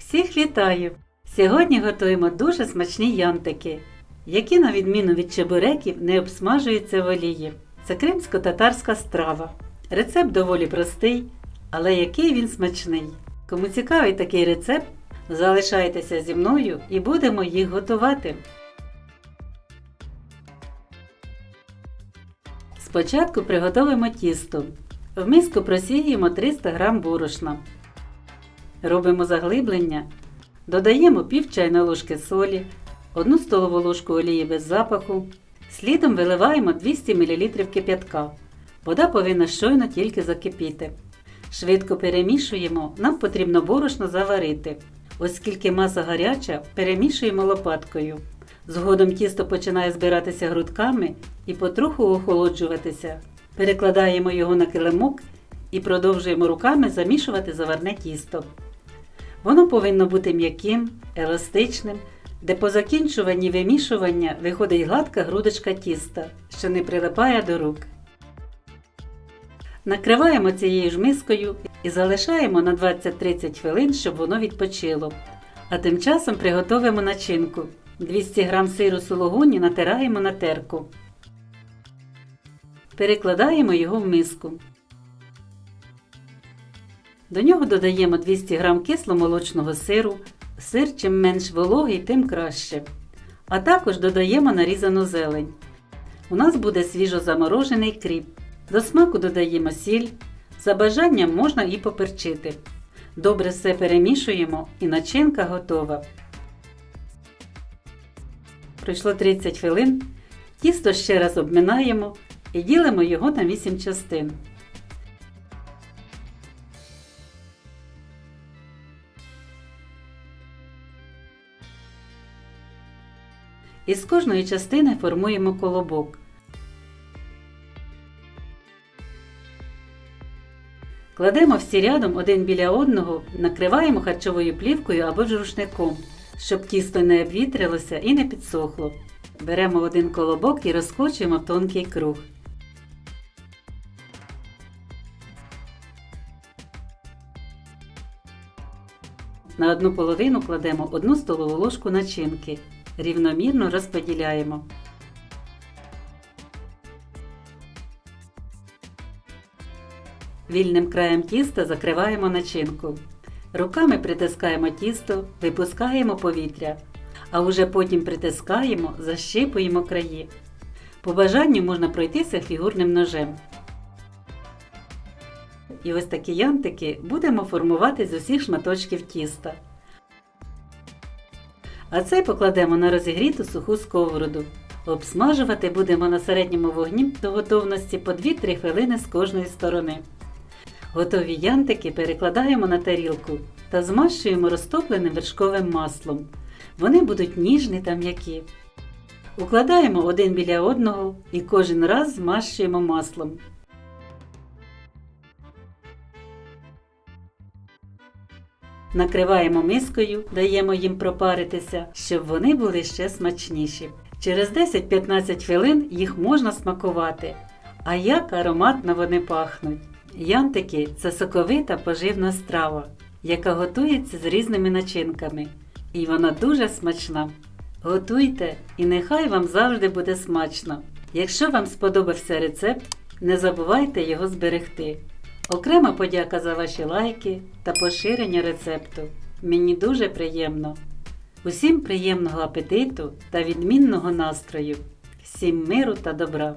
Всіх вітаю! Сьогодні готуємо дуже смачні янтики, які, на відміну від чебуреків, не обсмажуються в олії. Це кримсько-татарська страва. Рецепт доволі простий, але який він смачний. Кому цікавий такий рецепт, залишайтеся зі мною і будемо їх готувати. Спочатку приготуємо тісто. В миску просіємо 300 г борошна. Робимо заглиблення. Додаємо пів чайної ложки солі, 1 столову ложку олії без запаху. Слідом виливаємо 200 мл кип'ятка. Вода повинна щойно тільки закипіти. Швидко перемішуємо, нам потрібно борошно заварити. Оскільки маса гаряча, перемішуємо лопаткою. Згодом тісто починає збиратися грудками і потроху охолоджуватися. Перекладаємо його на килимок і продовжуємо руками замішувати заварне тісто. Воно повинно бути м'яким, еластичним, де по закінчуванні вимішування виходить гладка грудочка тіста, що не прилипає до рук. Накриваємо цією ж мискою і залишаємо на 20-30 хвилин, щоб воно відпочило. А тим часом приготуємо начинку. 200 г сиру сулугуні натираємо на терку. Перекладаємо його в миску. До нього додаємо 200 г кисломолочного сиру. Сир чим менш вологий, тим краще. А також додаємо нарізану зелень. У нас буде свіжо заморожений кріп. До смаку додаємо сіль. За бажанням можна і поперчити. Добре все перемішуємо і начинка готова. Пройшло 30 хвилин. Тісто ще раз обминаємо і ділимо його на 8 частин. Із кожної частини формуємо колобок. Кладемо всі рядом один біля одного, накриваємо харчовою плівкою або ж рушником, щоб тісто не обвітрилося і не підсохло. Беремо один колобок і розкочуємо в тонкий круг. На одну половину кладемо одну столову ложку начинки. Рівномірно розподіляємо. Вільним краєм тіста закриваємо начинку. Руками притискаємо тісто, випускаємо повітря, а уже потім притискаємо, защипуємо краї. По бажанню можна пройтися фігурним ножем. І ось такі янтики будемо формувати з усіх шматочків тіста. А цей покладемо на розігріту суху сковороду. Обсмажувати будемо на середньому вогні до готовності по 2-3 хвилини з кожної сторони. Готові янтики перекладаємо на тарілку та змащуємо розтопленим вершковим маслом. Вони будуть ніжні та м'які. Укладаємо один біля одного і кожен раз змащуємо маслом. Накриваємо мискою, даємо їм пропаритися, щоб вони були ще смачніші. Через 10-15 хвилин їх можна смакувати. А як ароматно вони пахнуть! Янтики це соковита поживна страва, яка готується з різними начинками. І вона дуже смачна. Готуйте і нехай вам завжди буде смачно. Якщо вам сподобався рецепт, не забувайте його зберегти. Окрема подяка за ваші лайки та поширення рецепту. Мені дуже приємно. Усім приємного апетиту та відмінного настрою. Всім миру та добра!